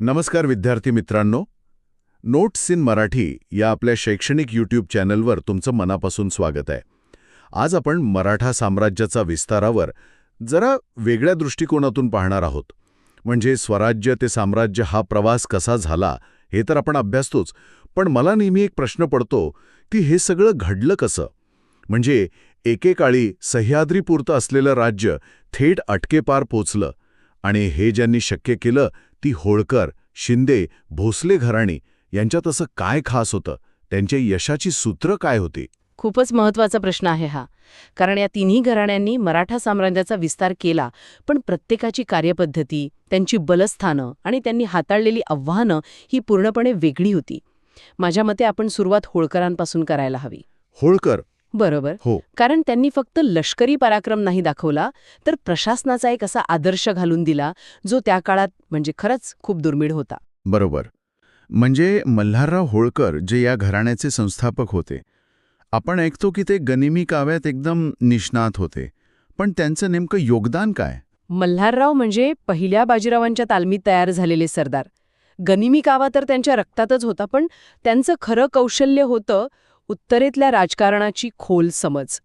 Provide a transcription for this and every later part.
नमस्कार विद्यार्थी मित्रांनो. नोट्स इन मराठी या आपल्या शैक्षणिक यूट्यूब चॅनलवर तुमचं मनापासून स्वागत आहे. आज आपण मराठा साम्राज्याचा विस्तारावर जरा वेगळ्या दृष्टिकोनातून पाहणार आहोत. म्हणजे स्वराज्य ते साम्राज्य हा प्रवास कसा झाला हे तर आपण अभ्यासतोच. पण मला नेहमी एक प्रश्न पडतो की हे सगळं घडलं कसं? म्हणजे एकेकाळी सह्याद्रीपुरतं असलेलं राज्य थेट अटकेपार पोचलं आणि हे ज्यांनी शक्य केलं ती होळकर शिंदे भोसले घराणी यांच्यात असं काय खास होतं? त्यांच्या यशाची सूत्र काय होती? खूपच महत्त्वाचा प्रश्न आहे हा. कारण या तिन्ही घराण्यांनी मराठा साम्राज्याचा विस्तार केला पण प्रत्येकाची कार्यपद्धती त्यांची बलस्थानं आणि त्यांनी हाताळलेली आव्हानं ही पूर्णपणे वेगळी होती. माझ्या मते आपण सुरुवात होळकरांपासून करायला हवी. होळकर बरोबर. हो. कारण त्यांनी फक्त लष्करी पराक्रम नाही दाखवला तर प्रशासनाचा एक असा आदर्श घालून दिला जो त्या काळात म्हणजे खरंच खूप दुर्मिळ होता. बरोबर. म्हणजे मल्हारराव होळकर जे या घराण्याचे संस्थापक होते आपण ऐकतो की ते गनिमी काव्यात एकदम निष्णात होते पण त्यांचं नेमकं योगदान काय? मल्हारराव म्हणजे पहिल्या बाजीरावांच्या तालमीत तयार झालेले सरदार. गनिमी कावा तर त्यांच्या रक्तातच होता पण त्यांचं खरं कौशल्य होतं उत्तरेतल्या राजकारणाची खोल समज.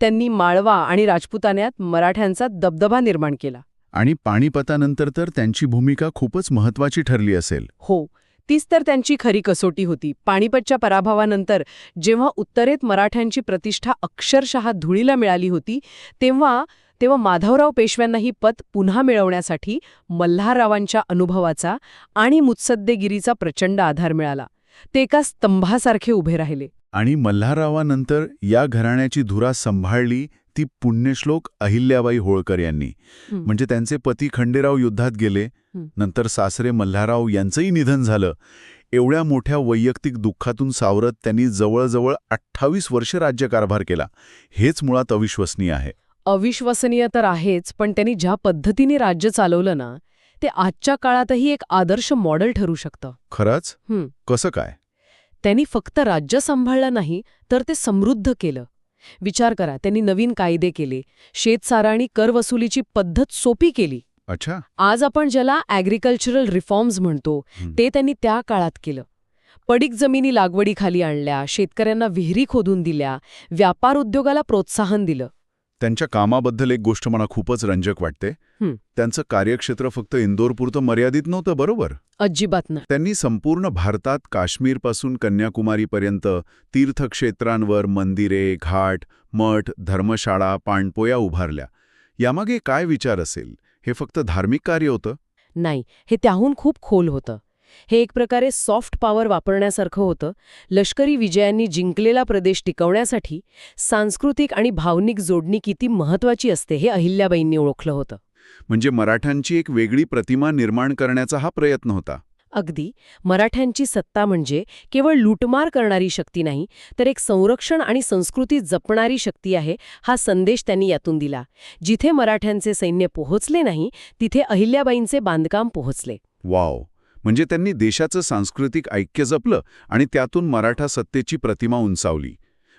त्यांनी माळवा आणि राजपुतान्यात मराठ्यांचा दबदबा निर्माण केला. आणि पाणीपतानंतर तर त्यांची भूमिका खूपच महत्वाची ठरली असेल. हो तीच तर त्यांची खरी कसोटी होती. पाणीपतच्या पराभवानंतर जेव्हा उत्तरेत मराठ्यांची प्रतिष्ठा अक्षरशः धुळीला मिळाली होती तेव्हा तेव्हा माधवराव पेशव्यांना ही पत पुन्हा मिळवण्यासाठी मल्हाररावांच्या अनुभवाचा आणि मुत्सद्देगिरीचा प्रचंड आधार मिळाला. ते एका स्तंभासारखे उभे राहिले. आणि मल्हाररावानंतर या घराण्याची धुरा सांभाळली ती पुण्यश्लोक अहिल्याबाई होळकर यांनी. म्हणजे त्यांचे पती खंडेराव युद्धात गेले. नंतर सासरे मल्हारराव यांचंही निधन झालं. एवढ्या मोठ्या वैयक्तिक दुःखातून सावरत त्यांनी जवळजवळ अठ्ठावीस वर्ष राज्यकारभार केला. हेच मुळात अविश्वसनीय आहे. अविश्वसनीय तर आहेच पण त्यांनी ज्या पद्धतीने राज्य चालवलं ना ते आजच्या काळातही एक आदर्श मॉडेल ठरू शकतं. खरंच. कसं काय? त्यांनी फक्त राज्य सांभाळलं नाही तर ते समृद्ध केलं. विचार करा त्यांनी नवीन कायदे केले शेतसारा आणि कर वसुलीची पद्धत सोपी केली. अच्छा. आज आपण ज्याला ॲग्रिकल्चरल रिफॉर्म्स म्हणतो. ते त्यांनी त्या काळात केलं. पडीक जमिनी लागवडीखाली आणल्या शेतकऱ्यांना विहिरी खोदून दिल्या व्यापार उद्योगाला प्रोत्साहन दिलं. त्यांच्या कामाबद्दल एक गोष्ट मला खूपच रंजक वाटते. त्यांचं कार्यक्षेत्र फक्त इंदोरपुरतं मर्यादित नव्हतं बरोबर? अजिबात ना त्यांनी संपूर्ण भारतात काश्मीरपासून कन्याकुमारीपर्यंत तीर्थक्षेत्रांवर मंदिरे घाट मठ धर्मशाळा पाणपोया उभारल्या. यामागे काय विचार असेल? हे फक्त धार्मिक कार्य होतं? नाही हे त्याहून खूप खोल होतं. हे एक प्रकारे सॉफ्ट पॉवर वापरण्यासारखं होतं. लष्करी विजयांनी जिंकलेला प्रदेश टिकवण्यासाठी सांस्कृतिक आणि भावनिक जोडणी किती महत्वाची असते हे अहिल्याबाईंनी ओळखलं होतं. म्हणजे मराठ्यांची एक वेगळी प्रतिमा निर्माण करण्याचा हा प्रयत्न होता. अगदी. मराठ्यांची सत्ता म्हणजे केवळ लूटमार करणारी शक्ती नाही तर एक संरक्षण आणि संस्कृती जपणारी शक्ती आहे हा संदेश त्यांनी यातून दिला. जिथे मराठ्यांचे सैन्य पोहोचले नाही तिथे अहिल्याबाईंचे बांधकाम पोहोचले. वाव. म्हणजे त्यांनी देशाचं सांस्कृतिक ऐक्य जपलं आणि त्यातून मराठा सत्तेची प्रतिमा उंचावली.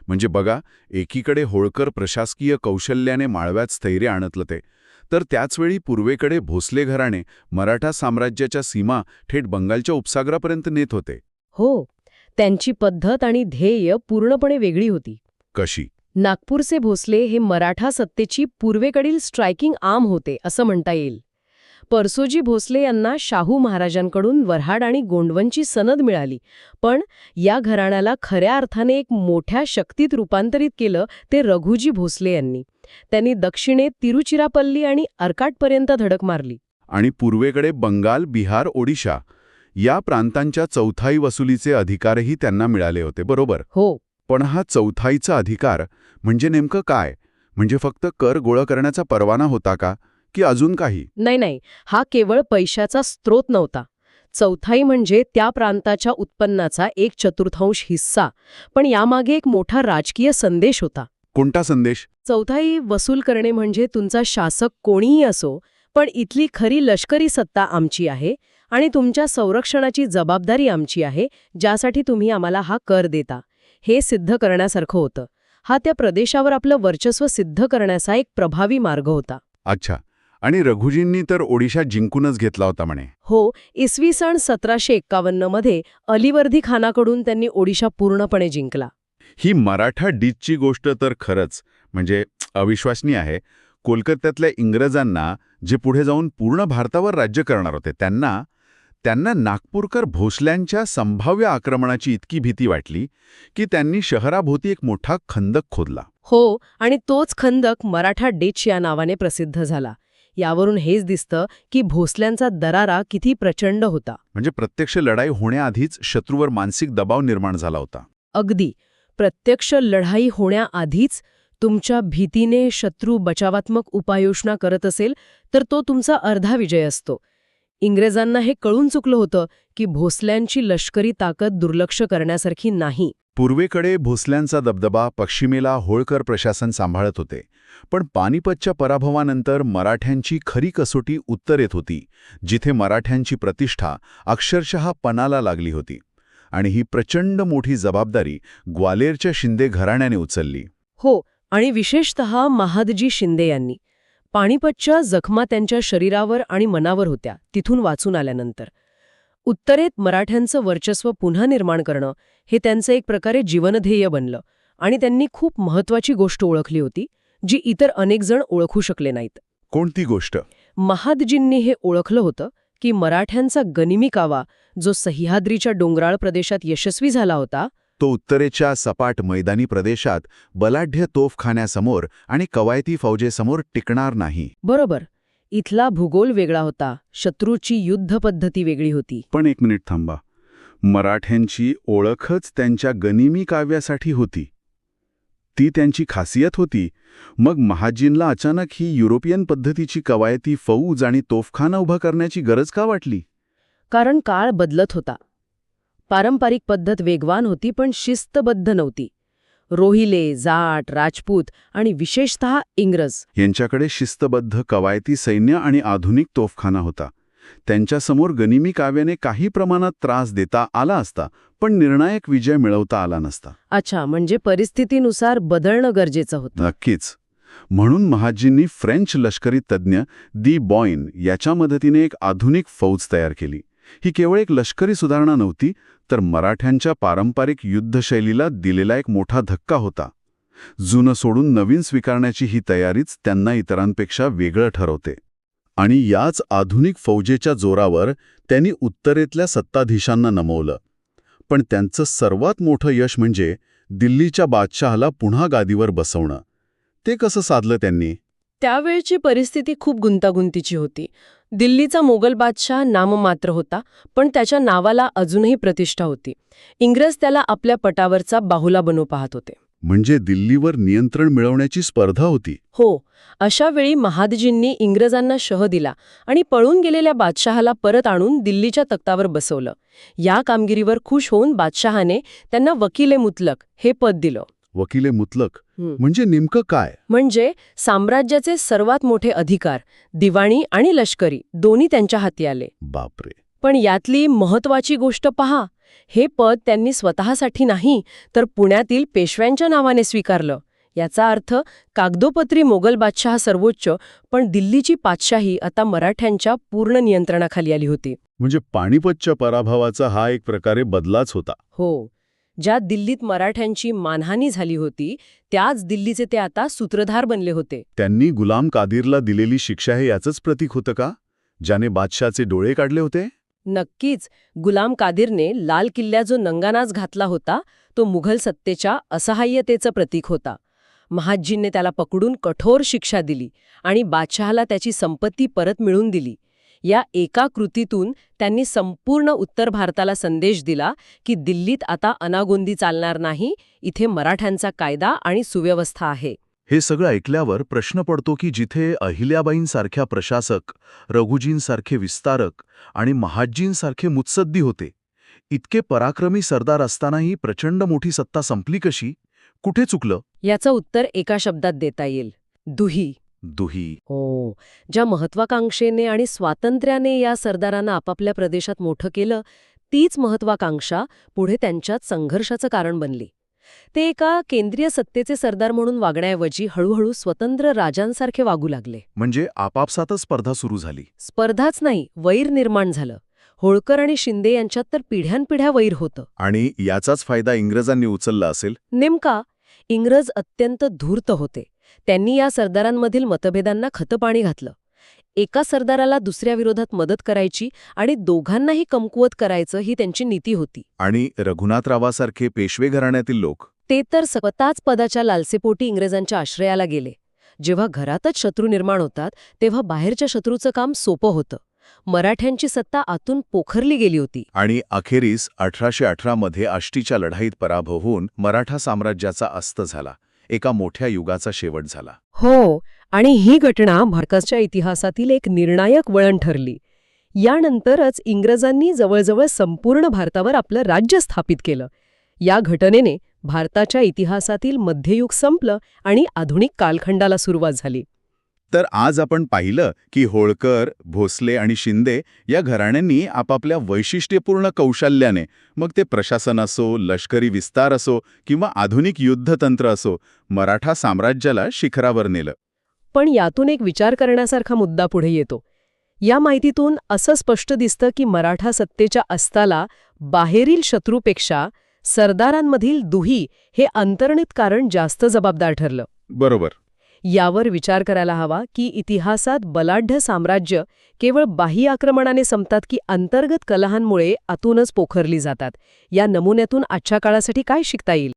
म्हणजे बघा एकीकडे होळकर प्रशासकीय कौशल्याने माळव्यात स्थैर्य आणतलं ते. तर त्याचवेळी पूर्वेकडे भोसले घराणे मराठा साम्राज्याच्या सीमा थेट बंगालच्या उपसागरापर्यंत नेत होते. हो त्यांची पद्धत आणि ध्येय पूर्णपणे वेगळी होती. कशी? नागपूरचे भोसले हे मराठा सत्तेची पूर्वेकडील स्ट्रायकिंग आर्म होते असं म्हणता येईल. परसोजी भोसले यांना शाहू महाराजांकडून वऱ्हाड आणि गोंडवनची सनद मिळाली. पण या घराण्याला खऱ्या अर्थाने एक मोठ्या शक्तीत रूपांतरित केलं ते रघुजी भोसले यांनी. त्यांनी दक्षिणेत तिरुचिरापल्ली आणि अर्काटपर्यंत धडक मारली. आणि पूर्वेकडे बंगाल बिहार ओडिशा या प्रांतांच्या चौथाई वसुलीचे अधिकारही त्यांना मिळाले होते बरोबर? हो. पण हा चौथाईचा अधिकार म्हणजे नेमकं काय? म्हणजे फक्त कर गोळा करण्याचा परवाना होता का? की अजून काही? नाही नाही. हा केवळ पैशाचा स्रोत नव्हता. चौथाई म्हणजे त्या प्रांताच्या उत्पन्नाचा एक चतुर्थांश हिस्सा पण यामागे एक मोठा राजकीय संदेश होता. कोणता संदेश? चौथाई वसूल करणे म्हणजे तुमचा शासक कोणीही असो पण इथली खरी लष्करी सत्ता आमची आहे आणि तुमच्या संरक्षणाची जबाबदारी आमची आहे ज्यासाठी तुम्ही आम्हाला हा कर देता. हे सिद्ध करण्यासारखं होतं. हा त्या प्रदेशावर आपलं वर्चस्व सिद्ध करण्याचा एक प्रभावी मार्ग होता. अच्छा. आणि रघुजींनी तर ओडिशा जिंकूनच घेतला होता म्हणे. हो इसवी सन सतराशे एक्कावन्नमध्ये अलिवर्दी खानाकडून त्यांनी ओडिशा पूर्णपणे जिंकला. ही मराठा डीचची गोष्ट तर खरंच म्हणजे अविश्वसनीय आहे. कोलकात्यातल्या इंग्रजांना जे पुढे जाऊन पूर्ण भारतावर राज्य करणार होते त्यांना त्यांना नागपूरकर भोसल्यांच्या संभाव्य आक्रमणाची इतकी भीती वाटली की त्यांनी शहराभोवती एक मोठा खंदक खोदला. हो आणि तोच खंदक मराठा डेच या नावाने प्रसिद्ध झाला. यावरून हेच दिसतं की भोसल्यांचा दरारा किती प्रचंड होता. म्हणजे प्रत्यक्ष लढाई होण्याआधीच शत्रूवर मानसिक दबाव निर्माण झाला होता. अगदी. प्रत्यक्ष लढाई होण्याआधीच तुमच्या भीतीने शत्रू बचावात्मक उपाययोजना करत असेल तर तो तुमचा अर्धा विजय असतो. इंग्रजांना हे कळून चुकलं होतं की भोसल्यांची लष्करी ताकद दुर्लक्ष करण्यासारखी नाही. पूर्वेकडे भोसल्यांचा दबदबा पश्चिमेला होळकर प्रशासन सांभाळत होते पण पानिपतच्या पराभवानंतर मराठ्यांची खरी कसोटी उत्तरेत होती जिथे मराठ्यांची प्रतिष्ठा अक्षरशः पणाला लागली होती आणि ही प्रचंड मोठी जबाबदारी ग्वालेरच्या शिंदे घराण्याने उचलली. हो आणि विशेषतः महादजी शिंदे यांनी. पाणीपतच्या जखमा त्यांच्या शरीरावर आणि मनावर होत्या तिथून वाचून आल्यानंतर. उत्तरेत मराठ्यांचं वर्चस्व पुन्हा निर्माण करणं हे त्यांचं एक प्रकारे जीवनध्येय बनलं आणि त्यांनी खूप महत्वाची गोष्ट ओळखली होती जी इतर अनेक जण ओळखू शकले नाहीत. कोणती गोष्ट? महादजींनी हे ओळखलं होतं की मराठ्यांचा गनिमी कावा जो सह्याद्रीच्या डोंगराळ प्रदेशात यशस्वी झाला होता तो उत्तरेच्या सपाट मैदानी प्रदेशात बलाढ्य तोफखान्यासमोर आणि कवायती फौजेसमोर टिकणार नाही. बरोबर. इथला भूगोल वेगळा होता शत्रूची युद्धपद्धती वेगळी होती. पण एक मिनिट थांबा. मराठ्यांची ओळखच त्यांच्या गनिमी काव्यासाठी होती. ती त्यांची खासियत होती. मग महाजींना अचानक ही युरोपियन पद्धतीची कवायती फौज आणि तोफखाना उभा करण्याची गरज का वाटली? कारण काळ बदलत होता. पारंपरिक पद्धत वेगवान होती पण शिस्तबद्ध नव्हती. रोहिले जाट राजपूत आणि विशेषतः इंग्रज. यांच्याकडे शिस्तबद्ध कवायती सैन्य आणि आधुनिक तोफखाना होता. त्यांच्यासमोर गनिमी काव्याने काही प्रमाणात त्रास देता आला असता पण निर्णायक विजय मिळवता आला नसता. अच्छा म्हणजे परिस्थितीनुसार बदलणं गरजेचं होतं. नक्कीच. म्हणून महाजींनी फ्रेंच लष्करी तज्ज्ञ दी बॉइन याच्या मदतीने एक आधुनिक फौज तयार केली. ही केवळ एक लष्करी सुधारणा नव्हती तर मराठ्यांच्या पारंपरिक युद्धशैलीला दिलेला एक मोठा धक्का होता. जुनं सोडून नवीन स्वीकारण्याची ही तयारीच त्यांना इतरांपेक्षा वेगळं ठरवते. आणि याच आधुनिक फौजेच्या जोरावर त्यांनी उत्तरेतल्या सत्ताधीशांना नमवलं. पण त्यांचं सर्वात मोठं यश म्हणजे दिल्लीच्या बादशहाला पुन्हा गादीवर बसवणं. ते कसं साधलं त्यांनी? त्यावेळची परिस्थिती खूप गुंतागुंतीची होती. दिल्लीचा मोगल बादशाह नाममात्र होता पण त्याच्या नावाला अजूनही प्रतिष्ठा होती. इंग्रज त्याला आपल्या पटावरचा बाहुला बनवू पाहत होते. म्हणजे दिल्लीवर नियंत्रण मिळवण्याची स्पर्धा होती. हो अशा वेळी महादजींनी इंग्रजांना शह दिला आणि पळून गेलेल्या बादशहाला परत आणून दिल्लीच्या तख्तावर बसवलं. या कामगिरीवर खुश होऊन बादशहाने त्यांना वकीले मुतलक हे पद दिलं. वकिले मुतलक. म्हणजे नेमकं काय? म्हणजे साम्राज्याचे सर्वात मोठे अधिकार दिवाणी आणि लष्करी दोन्ही त्यांच्या हाती आले. बापरे. पण यातली महत्वाची गोष्ट पहा. हे पद त्यांनी स्वतःसाठी नाही तर पुण्यातील पेशव्यांच्या नावाने स्वीकारलं. याचा अर्थ कागदोपत्री मोगल बादशहा सर्वोच्च पण दिल्लीची पातशाही आता मराठ्यांच्या पूर्ण नियंत्रणाखाली आली होती. म्हणजे पाणीपतच्या पराभवाचा हा एक प्रकारे बदलाच होता. हो. ज्या दिल्लीत मराठ्यांची मानहानी झाली होती त्याच दिल्लीचे ते आता सूत्रधार बनले होते. त्यांनी गुलाम कादिरला दिलेली शिक्षा हे याचंच प्रतीक होतं का? ज्याने बादशाचे डोळे काढले होते? नक्कीच. गुलाम कादिरने लाल किल्ला जो नंगानाच घातला होता तो मुघल सत्तेच्या असहाय्यतेचं प्रतीक होता. महाजींनी त्याला पकडून कठोर शिक्षा दिली आणि बादशहाला त्याची संपत्ती परत मिळवून दिली. या एका कृतीतून त्यांनी संपूर्ण उत्तर भारताला संदेश दिला की दिल्लीत आता अनागोंदी चालणार नाही इथे मराठ्यांचा कायदा आणि सुव्यवस्था आहे. हे सगळं ऐकल्यावर प्रश्न पडतो की जिथे अहिल्याबाईंसारख्या प्रशासक रघुजींसारखे विस्तारक आणि महाजींसारखे मुत्सद्दी होते इतके पराक्रमी सरदार असतानाही प्रचंड मोठी सत्ता संपली कशी? कुठे चुकलं? याचं उत्तर एका शब्दात देता येईल. दुही. दुही. हो. ज्या महत्वाकांक्षेने आणि स्वातंत्र्याने या सरदारांना आपापल्या प्रदेशात मोठं केलं तीच महत्वाकांक्षा पुढे त्यांच्यात संघर्षाचं कारण बनली. ते एका केंद्रीय सत्तेचे सरदार म्हणून वागण्याऐवजी हळूहळू स्वतंत्र राजांसारखे वागू लागले. म्हणजे आपापसातच स्पर्धा सुरू झाली. स्पर्धाच नाही वैर निर्माण झालं. होळकर आणि शिंदे यांच्यात तर पिढ्यानपिढ्या वैर होतं. आणि याचाच फायदा इंग्रजांनी उचलला असेल? नेमका इंग्रज अत्यंत धूर्त होते. त्यांनी या सरदारांमधील मतभेदांना खतपाणी घातलं. एका सरदाराला दुसऱ्या विरोधात मदत करायची आणि दोघांनाही कमकुवत करायचं ही त्यांची नीती होती. आणि रघुनाथरावासारखे पेशवे घराण्यातील लोक? ते तर स्वतःच पदाच्या लालसेपोटी इंग्रजांच्या आश्रयाला गेले. जेव्हा घरातच शत्रू निर्माण होतात तेव्हा बाहेरच्या शत्रूचं काम सोपं होतं. मराठ्यांची सत्ता आतून पोखरली गेली होती. आणि अखेरीस अठराशे अठरामध्ये आष्टीच्या लढाईत पराभव होऊन मराठा साम्राज्याचा अस्त झाला. एका मोठ्या युगाचा शेवट झाला. हो आणि ही घटना भारताच्या इतिहासातील एक निर्णायक वळण ठरली. यानंतरच इंग्रजांनी जवळजवळ संपूर्ण भारतावर आपलं राज्य स्थापित केलं. या घटनेने भारताच्या इतिहासातील मध्ययुग संपलं आणि आधुनिक कालखंडाला सुरुवात झाली. तर आज आपण पाहिलं की होळकर भोसले आणि शिंदे या घराण्यांनी आपापल्या वैशिष्ट्यपूर्ण कौशल्याने मग ते प्रशासन असो लष्करी विस्तार असो किंवा आधुनिक युद्धतंत्र असो मराठा साम्राज्याला शिखरावर नेलं. पण यातून एक विचार करण्यासारखा मुद्दा पुढे येतो. या माहितीतून असं स्पष्ट दिसतं की मराठा सत्तेच्या अस्ताला बाहेरील शत्रूपेक्षा सरदारांमधील दुही हे अंतर्नित कारण जास्त जबाबदार ठरलं. बरोबर. यावर विचार करायला हवा की इतिहासात बलाढ्य साम्राज्य केवळ बाह्य आक्रमणाने संपतात की अंतर्गत कलहांमुळे आतूनच पोखरली जातात. या नमुन्यातून आजच्या काळासाठी काय शिकता येईल?